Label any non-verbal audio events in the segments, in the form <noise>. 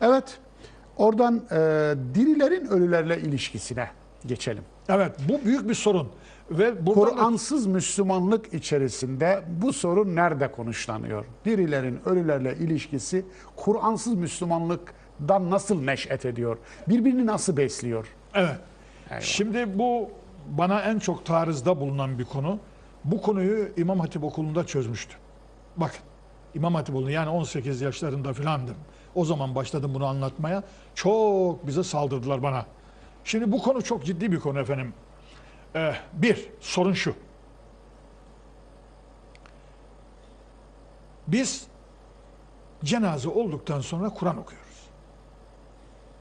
Evet, oradan e, dirilerin ölülerle ilişkisine geçelim. Evet bu büyük bir sorun. Ve Kur'ansız Müslümanlık içerisinde bu sorun nerede konuşlanıyor? Dirilerin ölülerle ilişkisi Kur'ansız Müslümanlıktan nasıl neş'et ediyor? Birbirini nasıl besliyor? Evet. Şimdi bu bana en çok taarruzda bulunan bir konu. Bu konuyu İmam Hatip Okulu'nda çözmüştüm. Bakın İmam Hatip Okulu yani 18 yaşlarında filandım. O zaman başladım bunu anlatmaya. Çok bize saldırdılar bana. Şimdi bu konu çok ciddi bir konu efendim. Ee, bir, sorun şu. Biz cenaze olduktan sonra Kur'an okuyoruz.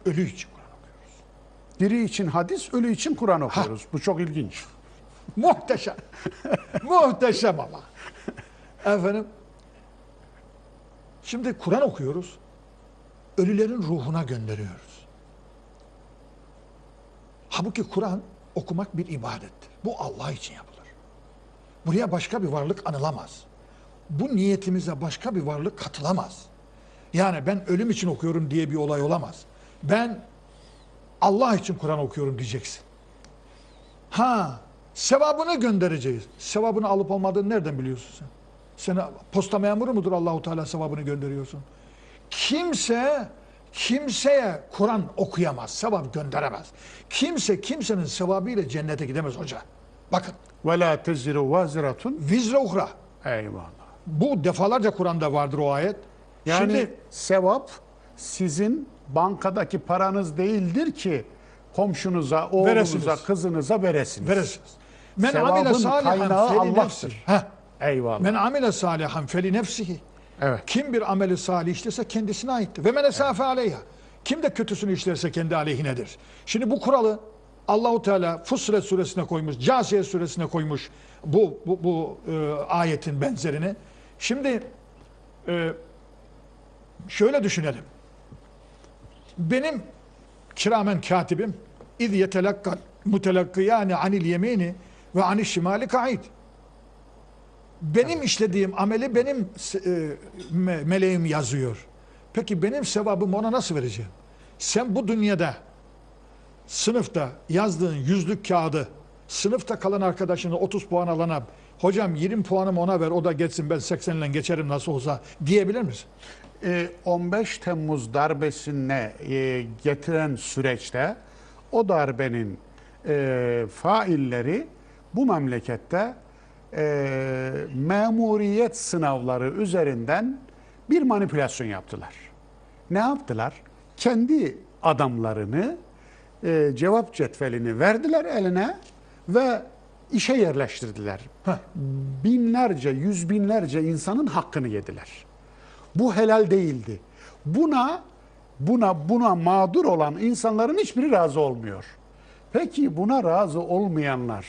Ölü için Kur'an okuyoruz. Diri için hadis, ölü için Kur'an okuyoruz. Bu çok ilginç. <laughs> Muhteşem. Muhteşem ama. Efendim. Şimdi Kur'an okuyoruz. Ölülerin ruhuna gönderiyoruz. Halbuki Kur'an okumak bir ibadettir. Bu Allah için yapılır. Buraya başka bir varlık anılamaz. Bu niyetimize başka bir varlık katılamaz. Yani ben ölüm için okuyorum diye bir olay olamaz. Ben Allah için Kur'an okuyorum diyeceksin. Ha, sevabını göndereceğiz. Sevabını alıp olmadığını nereden biliyorsun sen? Sana posta memuru mudur Allahu Teala sevabını gönderiyorsun? Kimse kimseye Kur'an okuyamaz, sevap gönderemez. Kimse kimsenin sevabıyla cennete gidemez hoca. Bakın, Ve la teziru vaziratun. vizre uhra. Eyvallah. Bu defalarca Kur'an'da vardır o ayet. Yani Şimdi sevap sizin bankadaki paranız değildir ki komşunuza, oğlunuza, Veresiniz. kızınıza veresiniz. verirsiniz. Men amile salihan kaynağı Allah'tır. Heh. Eyvallah. Men amile salihan feli nefsihi. Evet. Kim bir ameli salih işlerse kendisine aittir. Ve men esafe aleyha. Kim de kötüsünü işlerse kendi aleyhinedir. Şimdi bu kuralı Allahu Teala Fussilet suresine koymuş, Casiye suresine koymuş bu bu, bu e, ayetin benzerini. Şimdi e, şöyle düşünelim. Benim kiramen katibim iz yetelakka mutelakkiyani anil yemini ve anil şimali kaid. Benim işlediğim ameli benim e, me- meleğim yazıyor. Peki benim sevabımı ona nasıl vereceğim? Sen bu dünyada sınıfta yazdığın yüzlük kağıdı sınıfta kalan arkadaşını 30 puan alana hocam 20 puanımı ona ver o da geçsin ben 80 ile geçerim nasıl olsa diyebilir misin? Ee, 15 Temmuz darbesine e, getiren süreçte o darbenin e, failleri bu memlekette e, memuriyet sınavları üzerinden bir manipülasyon yaptılar. Ne yaptılar? Kendi adamlarını e, cevap cetvelini verdiler eline ve işe yerleştirdiler. Binlerce, yüz binlerce insanın hakkını yediler. Bu helal değildi. Buna buna buna mağdur olan insanların hiçbiri razı olmuyor. Peki buna razı olmayanlar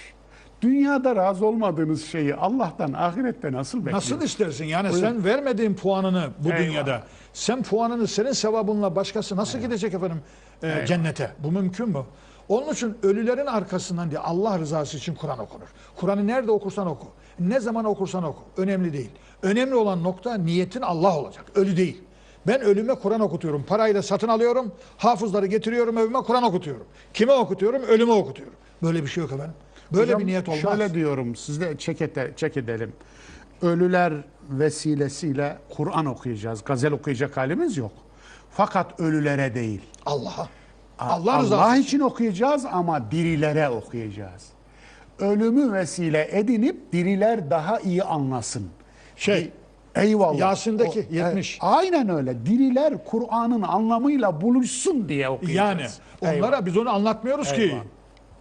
dünyada razı olmadığınız şeyi Allah'tan ahirette nasıl bekliyor? Nasıl istersin? Yani Buyurun. sen vermediğin puanını bu Eyvallah. dünyada, sen puanını senin sevabınla başkası nasıl gidecek efendim e, cennete? Bu mümkün mü? Onun için ölülerin arkasından diye Allah rızası için Kur'an okunur. Kur'an'ı nerede okursan oku. Ne zaman okursan oku. Önemli değil. Önemli olan nokta niyetin Allah olacak. Ölü değil. Ben ölüme Kur'an okutuyorum. Parayla satın alıyorum. Hafızları getiriyorum evime Kur'an okutuyorum. Kime okutuyorum? Ölüme okutuyorum. Böyle bir şey yok efendim. Böyle Hocam, bir niyet olmaz. Şöyle diyorum sizde çek, ete- çek edelim. Ölüler vesilesiyle Kur'an okuyacağız. Gazel okuyacak halimiz yok. Fakat ölülere değil. Allah'a. Allah rızası Allah için. okuyacağız ama dirilere okuyacağız. Ölümü vesile edinip diriler daha iyi anlasın. Şey, Eyvallah. Yasin'deki O- 70. e, aynen öyle. Diriler Kur'an'ın anlamıyla buluşsun diye Yani okuyacağız. onlara Eyvallah. biz onu anlatmıyoruz ki.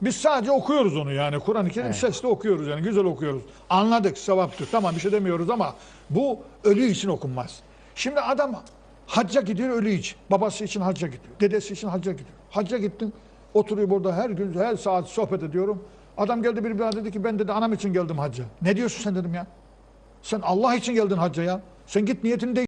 Biz sadece okuyoruz onu yani. Kur'an-ı Kerim sesli okuyoruz yani güzel okuyoruz. Anladık sevaptır. Tamam bir şey demiyoruz ama bu ölü için okunmaz. Şimdi adam hacca gidiyor ölü için. Babası için hacca gidiyor. Dedesi için hacca gidiyor. Hacca gittim. Oturuyor burada her gün her saat sohbet ediyorum. Adam geldi bir bana dedi ki ben dedi anam için geldim hacca. Ne diyorsun sen dedim ya. Sen Allah için geldin hacca ya. Sen git niyetini de